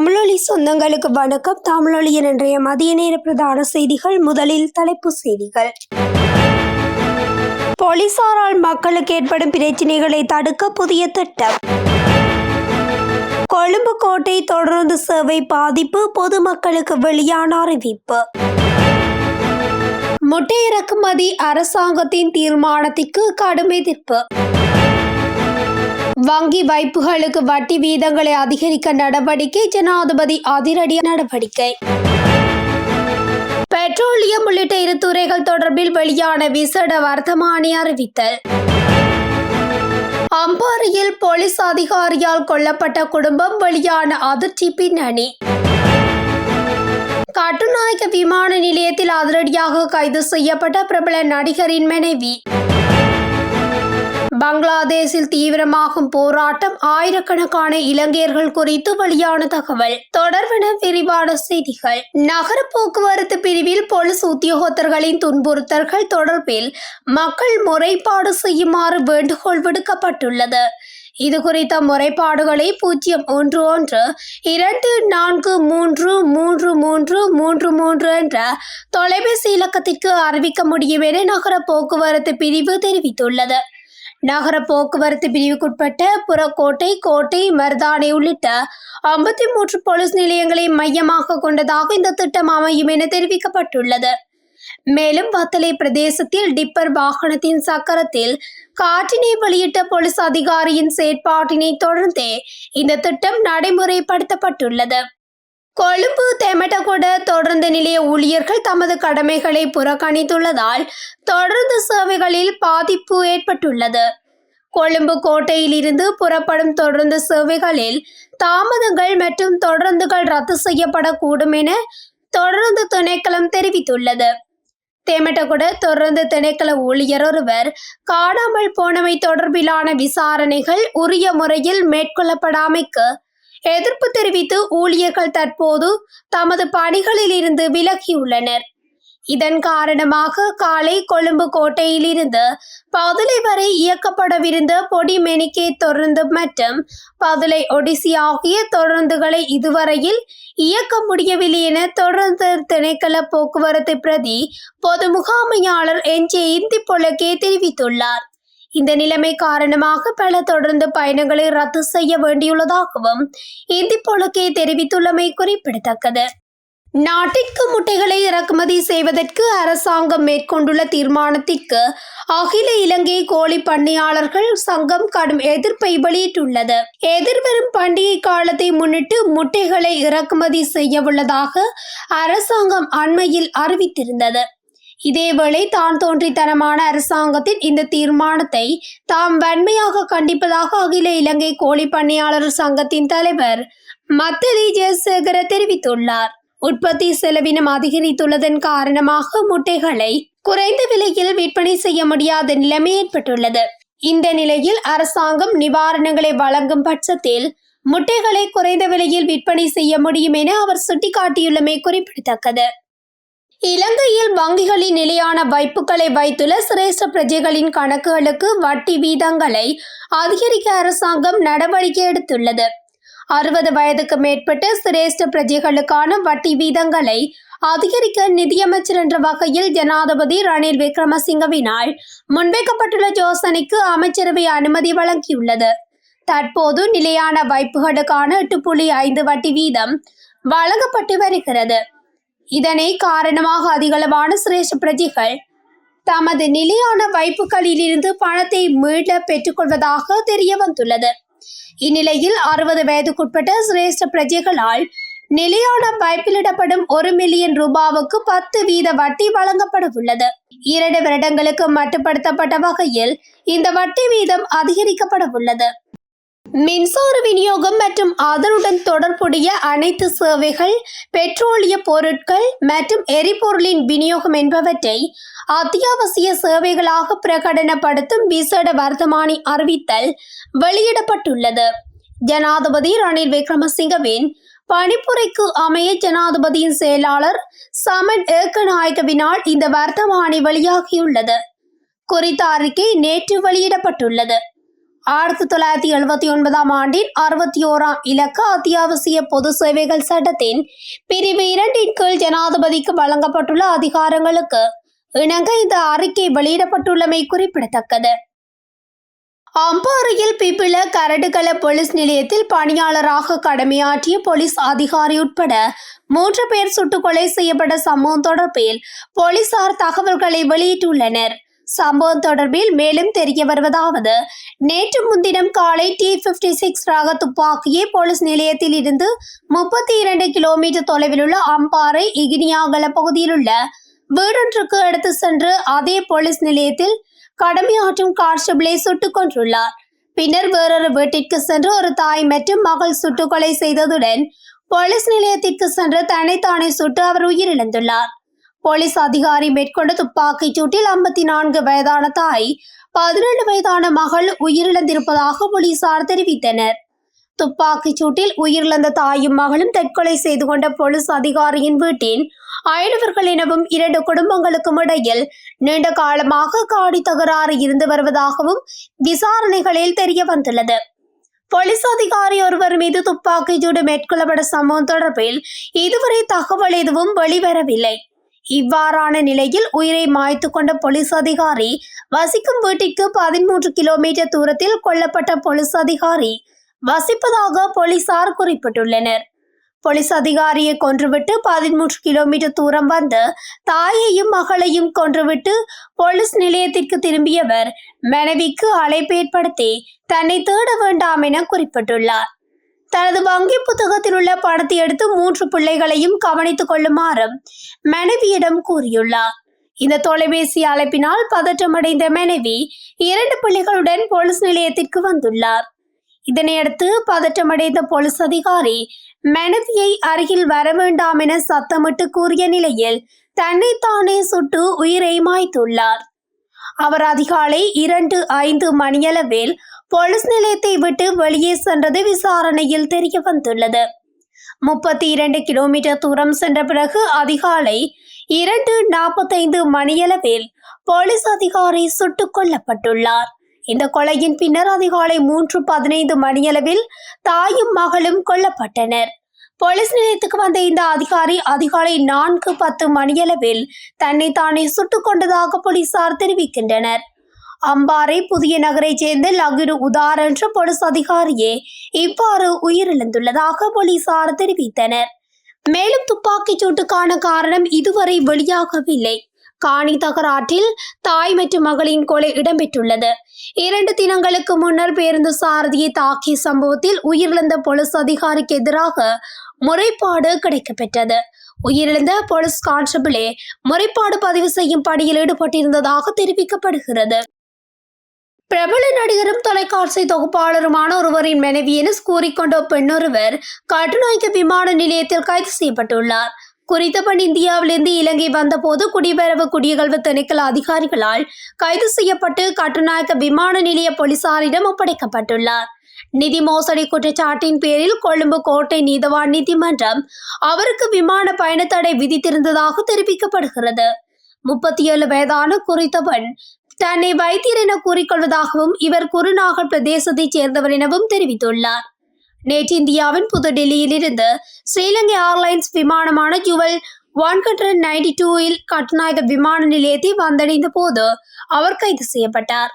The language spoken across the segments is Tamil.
தமிழொலி சொந்தங்களுக்கு வணக்கம். தமிழொலியின் இன்றைய மதிய நேர பிரதான செய்திகள் முதலில் தலைப்பு செய்திகள். போலீசாரால் மக்களுக்கு ஏற்படும் பிரச்சினைகளை தடுக்க புதிய திட்டம். கொழும்பு கோட்டை தொடர்ந்து சேவை பாதிப்பு பொதுமக்களுக்கு வெளியான அறிவிப்பு. முட்டை இறக்குமதி அரசாங்கத்தின் தீர்மானத்திற்கு கடும் எதிர்ப்பு. வங்கி வைப்புகளுக்கு வட்டி வீதங்களை அதிகரிக்க நடவடிக்கை ஜனாதிபதி அதிரடி நடவடிக்கை. பெட்ரோலியம் உள்ளிட்ட இரு துறைகள் தொடர்பில் வெளியான விசேட வர்த்தமானி அறிவித்தல். அம்பாரியில் போலீஸ் அதிகாரியால் கொல்லப்பட்ட குடும்பம் வெளியான அதிர்ச்சி பின்னணி. கட்டுநாயக்க விமான நிலையத்தில் அதிரடியாக கைது செய்யப்பட்ட பிரபல நடிகரின் மனைவி. பங்களாதேஷில் தீவிரமாகும் போராட்டம் ஆயிரக்கணக்கான இலங்கையர்கள் குறித்து வெளியான தகவல். தொடர்பென விரிவான செய்திகள். நகர போக்குவரத்து பிரிவில் போலீஸ் உத்தியோகத்தர்களின் துன்புறுத்தல்கள் தொடர்பில் மக்கள் முறைப்பாடு செய்யுமாறு வேண்டுகோள் விடுக்கப்பட்டுள்ளது. இது குறித்த முறைப்பாடுகளை பூஜ்ஜியம் ஒன்று ஒன்று இரண்டு நான்கு மூன்று மூன்று மூன்று மூன்று மூன்று என்ற தொலைபேசி இலக்கத்திற்கு அறிவிக்க முடியும் என நகர போக்குவரத்து பிரிவு தெரிவித்துள்ளது. நகர போக்குவரத்து பிரிவுக்குட்பட்ட புறக்கோட்டை கோட்டை மர்தானை உள்ளிட்ட ஐம்பத்தி மூன்று போலீஸ் நிலையங்களை மையமாக கொண்டதாக இந்த திட்டம் அமையும் என தெரிவிக்கப்பட்டுள்ளது. மேலும் வத்தலை பிரதேசத்தில் டிப்பர் வாகனத்தின் சக்கரத்தில் காற்றினை வெளியிட்ட போலீஸ் அதிகாரியின் செயற்பாட்டினை தொடர்ந்தே இந்த திட்டம் நடைமுறைப்படுத்தப்பட்டுள்ளது. கொழும்பு தெமட்டகொட தொடர்ந்து நிலைய ஊழியர்கள் தமது கடமைகளை புறக்கணித்துள்ளதால் தொடர்ந்து சேவைகளில் பாதிப்பு ஏற்பட்டுள்ளது. கொழும்பு கோட்டையிலிருந்து புறப்படும் தொடர்ந்து சேவைகளில் தாமதங்கள் மற்றும் தொடர்ந்துகள் ரத்து செய்யப்படக்கூடும் என தொடர்ந்து திணைக்களம் தெரிவித்துள்ளது. தேமட்டகுட தொடர்ந்து திணைக்கள ஊழியர் ஒருவர் காணாமல் போனவை தொடர்பிலான விசாரணைகள் உரிய முறையில் மேற்கொள்ளப்படாமைக்கு எதிர்ப்பு தெரிவித்து ஊழியர்கள் தற்போது தமது பணிகளில் இருந்து விலகியுள்ளனர். இதன் காரணமாக காலை கொழும்பு கோட்டையிலிருந்து பதுளை வரை இயக்கப்படவிருந்த பொடி மெனிக்கே தொடர்ந்து மற்றும் பதுளை ஒடிசி ஆகிய தொடர்ந்துகளை இதுவரையில் இயக்க முடியவில்லை என தொடர்ந்து திணைக்கள போக்குவரத்து பிரதி பொது முகாமையாளர் என் ஜே இந்தி பொலக்கே தெரிவித்துள்ளார். இந்த நிலைமை காரணமாக பல தொடர்ந்து பயணங்களை ரத்து செய்ய வேண்டியுள்ளதாகவும் இந்தி பொலக்கே தெரிவித்துள்ளமை குறிப்பிடத்தக்கது. நாட்டிற்கு முட்டைகளை இறக்குமதி செய்வதற்கு அரசாங்கம் மேற்கொண்டுள்ள தீர்மானத்திற்கு அகில இலங்கை கோழி பண்ணையாளர்கள் சங்கம் கடும் எதிர்ப்பை வெளியிட்டுள்ளது. எதிர்வரும் பண்டிகை காலத்தை முன்னிட்டு முட்டைகளை இறக்குமதி செய்யவுள்ளதாக அரசாங்கம் அண்மையில் அறிவித்திருந்தது. இதேவேளை தான் தோன்றித்தனமான அரசாங்கத்தின் இந்த தீர்மானத்தை தாம் வன்மையாக கண்டிப்பதாக அகில இலங்கை கோழி பண்ணையாளர் சங்கத்தின் தலைவர் மத்தலி ஜெயசேகர தெரிவித்துள்ளார். உற்பத்தி செலவினம் அதிகரித்துள்ளதன் காரணமாக முட்டைகளை குறைந்த விலையில் விற்பனை செய்ய முடியாத நிலைமை ஏற்பட்டுள்ளது. இந்த நிலையில் அரசாங்கம் நிவாரணங்களை வழங்கும் பட்சத்தில் முட்டைகளை குறைந்த விலையில் விற்பனை செய்ய முடியும் என அவர் சுட்டிக்காட்டியுள்ளமை குறிப்பிடத்தக்கது. இலங்கையில் வங்கிகளின் நிலையான வைப்புகளை வைத்துள்ள சிரேஷ்ட பிரஜைகளின் கணக்குகளுக்கு வட்டி வீதங்களை அதிகரிக்க அரசாங்கம் நடவடிக்கை எடுத்துள்ளது. அறுபது வயதுக்கு மேற்பட்ட சிரேஷ்ட பிரஜைகளுக்கான வட்டி வீதங்களை அதிகரிக்க நிதியமைச்சர் என்ற வகையில் ஜனாதிபதி ரணில் விக்ரமசிங்கவினால் முன்வைக்கப்பட்டுள்ள யோசனைக்கு அமைச்சரவை அனுமதி வழங்கியுள்ளது. தற்போது நிலையான வைப்புகளுக்கான எட்டு புள்ளி ஐந்து வட்டி வீதம் வழங்கப்பட்டு வருகிறது. இதனை காரணமாக அதிகளவான சிரேஷ்ட பிரஜைகள் தமது நிலையான வைப்புகளிலிருந்து பணத்தை மீள பெற்றுக்கொள்வதாக தெரிய வந்துள்ளது. இந்நிலையில் அறுபது வயதுக்குட்பட்ட சிரேஷ்ட பிரஜைகளால் நிலையான வைப்பிலிடப்படும் ஒரு மில்லியன் ரூபாவுக்கு பத்து வீத வட்டி வழங்கப்பட உள்ளது இரண்டு வருடங்களுக்கு மட்டுப்படுத்தப்பட்ட வகையில் இந்த வட்டி வீதம் அதிகரிக்கப்பட உள்ளது மின்சார விநியோகம் மற்றும் அதனுடன் தொடர்புடைய அனைத்து சேவைகள் பெட்ரோலிய பொருட்கள் மற்றும் எரிபொருளின் விநியோகம் என்பவற்றை அத்தியாவசிய சேவைகளாக பிரகடனப்படுத்தும் விசேட வர்த்தமானி அறிவித்தல் வெளியிடப்பட்டுள்ளது. ஜனாதிபதி ரணில் விக்ரமசிங்கவின் பணிப்புரைக்கு அமைய ஜனாதிபதியின் செயலாளர் சமன் ஏக்கநாயகவினால் இந்த வர்த்தமானி வெளியாகியுள்ளது. குறித்த அறிக்கை நேற்று வெளியிடப்பட்டுள்ளது. ஆயிரத்தி தொள்ளாயிரத்தி எழுபத்தி ஒன்பதாம் ஆண்டின் அறுபத்தி ஓராம் இலக்க அத்தியாவசிய பொது சேவைகள் சட்டத்தின் பிரிவு இரண்டின் கீழ் ஜனாதிபதிக்கு வழங்கப்பட்டுள்ள அதிகாரங்களுக்கு இணங்க இந்த அறிக்கை வெளியிடப்பட்டுள்ளமை குறிப்பிடத்தக்கது. அம்பாறையில் பிபில கரடுகள போலீஸ் நிலையத்தில் பணியாளராக கடமையாற்றிய போலீஸ் அதிகாரி உட்பட மூன்று பேர் சுட்டுக்கொலை செய்யப்பட்ட சம்பவம் தொடர்பில் போலீசார் தகவல்களை வெளியிட்டுள்ளனர். சம்பவம் தொடர்பில் மேலும் தெரிய வருவதாவது நேற்று முன்தினம் காலை டி பிப்டி சிக்ஸ் ரக துப்பாக்கியை போலீஸ் நிலையத்தில் இருந்து முப்பத்தி இரண்டு கிலோமீட்டர் தொலைவில் உள்ள அம்பாறை இகினியாகல பகுதியில் உள்ள வீடொன்றுக்கு எடுத்து சென்று அதே போலீஸ் நிலையத்தில் கடமையாற்றும் கான்ஸ்டபிளை சுட்டுக் கொன்றுள்ளார். பின்னர் வேறொரு வீட்டிற்கு சென்று ஒரு தாய் மற்றும் மகள் சுட்டுக்கொலை செய்ததுடன் போலீஸ் நிலையத்திற்கு சென்று தன்னைத்தானே சுட்டு அவர் உயிரிழந்துள்ளார். போலீஸ் அதிகாரி மேற்கொண்ட துப்பாக்கிச் சூட்டில் ஐம்பத்தி நான்கு வயதான தாய் பதினேழு வயதான மகள் உயிரிழந்திருப்பதாக போலீசார் தெரிவித்தனர். துப்பாக்கிச் சூட்டில் உயிரிழந்த தாயும் மகளும் தற்கொலை செய்து கொண்ட போலீஸ் அதிகாரியின் வீட்டின் அயலவர்கள் எனவும் இரண்டு குடும்பங்களுக்கும் இடையில் நீண்ட காலமாக காடி தகராறு இருந்து வருவதாகவும் விசாரணைகளில் தெரிய வந்துள்ளது. போலீஸ் அதிகாரி ஒருவர் மீது துப்பாக்கிச் சூடு மேற்கொள்ளப்பட்ட சம்பவம் தொடர்பில் இதுவரை தகவல் எதுவும் வெளிவரவில்லை. இவ்வாறான நிலையில் உயிரை மாய்த்து கொண்ட போலீஸ் அதிகாரி வசிக்கும் வீட்டிற்கு பதிமூன்று கிலோமீட்டர் தூரத்தில் கொல்லப்பட்ட போலீஸ் அதிகாரி வசிப்பதாக போலீசார் குறிப்பிட்டுள்ளனர். போலீஸ் அதிகாரியை கொன்றுவிட்டு பதிமூன்று கிலோமீட்டர் தூரம் வந்து தாயையும் மகளையும் கொன்றுவிட்டு போலீஸ் நிலையத்திற்கு திரும்பியவர் மனைவிக்கு அழைப்பு ஏற்படுத்தி தன்னை தேட வேண்டாம் என குறிப்பிட்டுள்ளார். தனது வங்கி புத்தகத்தில் உள்ள பணத்தை எடுத்து மூன்று பிள்ளைகளையும் கவனித்துக் கொள்ளுமாறும் மனைவியிடம் கூறியுள்ளார். இந்த தொலைபேசி அழைப்பினால் பதற்றமடைந்த மனைவி இரண்டு பிள்ளைகளுடன் போலீஸ் நிலையத்திற்கு வந்துள்ளார். இதனையடுத்து பதற்றமடைந்த போலீஸ் அதிகாரி மனைவியை அருகில் வர வேண்டாம் என சத்தமிட்டு கூறிய நிலையில் தன்னைத்தானே சுட்டு உயிரை மாய்த்துள்ளார். அவர் அதிகாலை இரண்டு ஐந்து மணியளவில் போலீஸ் நிலையத்தை விட்டு வெளியே சென்றது விசாரணையில் தெரிய வந்துள்ளது முப்பத்தி இரண்டு கிலோமீட்டர் தூரம் சென்ற பிறகு அதிகாலை இரண்டு நாற்பத்தைந்து மணியளவில் போலீஸ் அதிகாரி சுட்டுக் கொல்லப்பட்டுள்ளார். இந்த கொலையின் பின்னர் அதிகாலை மூன்று பதினைந்து மணியளவில் தாயும் மகளும் கொல்லப்பட்டனர். போலீஸ் நிலையத்துக்கு வந்த இந்த அதிகாரி அதிகாலை நான்கு பத்து மணியளவில் தன்னை தானே சுட்டுக் கொண்டதாக போலீசார் தெரிவிக்கின்றனர். அம்பாறை புதிய நகரைச் சேர்ந்த லகுரு உதார் என்ற போலீஸ் அதிகாரியே இவ்வாறு உயிரிழந்துள்ளதாக போலீசார் தெரிவித்தனர். மேலும் துப்பாக்கிச் சூட்டுக்கான காரணம் இதுவரை வெளியாகவில்லை. காணி தகராற்றில் தாய் மற்றும் மகளின் கொலை இடம்பெற்றுள்ளது. இரண்டு தினங்களுக்கு முன்னர் பேருந்து சாரதியை தாக்கிய சம்பவத்தில் உயிரிழந்த போலீஸ் அதிகாரிக்கு எதிராக முறைப்பாடு கிடைக்கப்பெற்றது. உயிரிழந்த போலீஸ் கான்ஸ்டபிளே முறைப்பாடு பதிவு செய்யும் பணியில் ஈடுபட்டிருந்ததாக தெரிவிக்கப்படுகிறது. பிரபல நடிகரும் தொலைக்காட்சி தொகுப்பாளருமான ஒருவரின் மனைவி என கூறிக்கொண்ட பெண்ணொருவர் கட்டுநாயக்க விமான நிலையத்தில் கைது செய்யப்பட்டுள்ளார். குறித்த பெண் இந்தியாவிலிருந்து இலங்கை வந்தபோது குடிபெயர்வு குடியகல்வு திணைக்கள அதிகாரிகளால் கைது செய்யப்பட்டு கட்டுநாயக்க விமான நிலைய போலீசாரிடம் ஒப்படைக்கப்பட்டுள்ளார். நிதி மோசடி குற்றச்சாட்டின் பேரில் கொழும்பு கோட்டை நீதவான் நீதிமன்றம் அவருக்கு விமான பயண தடை விதித்திருந்ததாக தெரிவிக்கப்படுகிறது. முப்பத்தி ஏழு வயதான குறித்த பெண் தன்னை வைத்தியர் என கூறிக்கொள்வதாகவும் இவர் குருநாகல் பிரதேசத்தைச் சேர்ந்தவர் எனவும் தெரிவித்துள்ளார். நேற்று இந்தியாவின் புதுடெல்லியில் இருந்து ஸ்ரீலங்கை ஏர்லைன்ஸ் விமானமான ஜுவல் ஒன் ஹண்ட்ரட் நைன்டி டூவில் கட்டுநாயக விமான நிலையத்தை வந்தடைந்த போது அவர் கைது செய்யப்பட்டார்.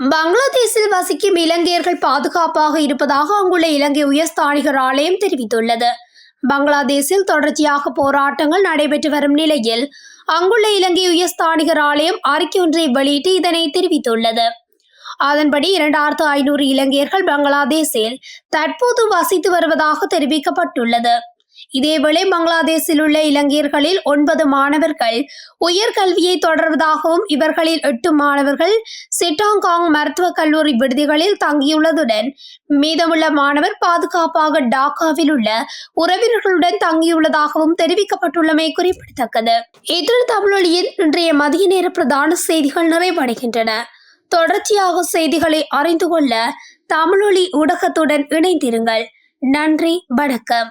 பங்களாதேஷில் வசிக்கும் இலங்கையர்கள் பாதுகாப்பாக இருப்பதாக அங்குள்ள இலங்கை உயர்ஸ்தானிகர் ஆலயம் தெரிவித்துள்ளது. பங்களாதேஷில் தொடர்ச்சியாக போராட்டங்கள் நடைபெற்று வரும் நிலையில் அங்குள்ள இலங்கை உயர்ஸ்தானிகர் ஆலயம் அறிக்கை ஒன்றை வெளியிட்டு இதனை தெரிவித்துள்ளது. அதன்படி இரண்டாயிரத்து ஐநூறு இலங்கையர்கள் பங்களாதேஷில் தற்போது வசித்து வருவதாக தெரிவிக்கப்பட்டுள்ளது. இதேவேளை பங்களாதேஷில் உள்ள இலங்கையர்களில் ஒன்பது மாணவர்கள் உயர்கல்வியை தொடர்வதாகவும் இவர்களில் எட்டு மாணவர்கள் சிட்டாங்காங் மருத்துவக் கல்லூரி விடுதிகளில் தங்கியுள்ளதுடன் மீதமுள்ள மாணவர் பாதுகாப்பாக டாக்காவில் உள்ள உறவினர்களுடன் தங்கியுள்ளதாகவும் தெரிவிக்கப்பட்டுள்ளமை குறிப்பிடத்தக்கது. இத்துடன் தமிழொலியின் இன்றைய மதிய நேர பிரதான செய்திகள் நிறைவடைகின்றன. தொடர்ச்சியாக செய்திகளை அறிந்து கொள்ள தமிழொலி ஊடகத்துடன் இணைந்திருங்கள். நன்றி வணக்கம்.